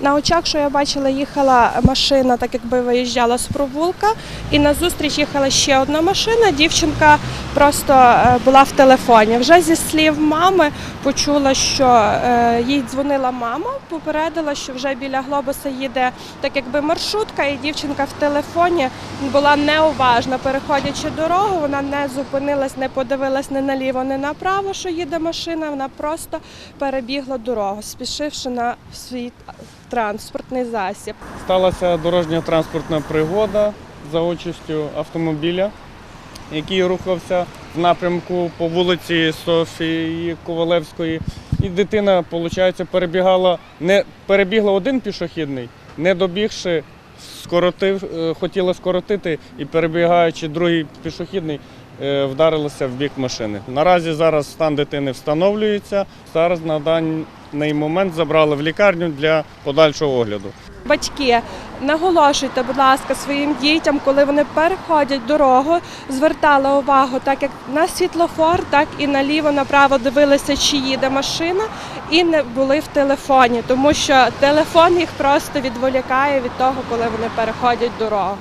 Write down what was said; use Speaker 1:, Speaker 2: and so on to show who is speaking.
Speaker 1: На очах, що я бачила, їхала машина, так якби виїжджала з провулка, і назустріч їхала ще одна машина. Дівчинка просто е, була в телефоні. Вже зі слів мами почула, що е, їй дзвонила мама, попередила, що вже біля глобуса їде так якби маршрутка, і дівчинка в телефоні була неуважна. Переходячи дорогу, вона не зупинилась, не подивилась ні наліво, ні направо, що їде машина. Вона просто перебігла дорогу, спішивши на свій транспортний засіб.
Speaker 2: Сталася дорожня транспортна пригода за участю автомобіля, який рухався в напрямку по вулиці Софії Ковалевської. І дитина, виходить, перебігала, не перебігла один пішохідний, не добігши, скоротив, е, хотіла скоротити і перебігаючи другий пішохідний, е, вдарилася в бік машини. Наразі зараз стан дитини встановлюється. Зараз на даний момент забрали в лікарню для подальшого огляду.
Speaker 1: Батьки, наголошуйте, будь ласка, своїм дітям, коли вони переходять дорогу, звертали увагу так як на світлофор, так і наліво, направо дивилися, чи їде машина, і не були в телефоні, тому що телефон їх просто відволікає від того, коли вони переходять дорогу.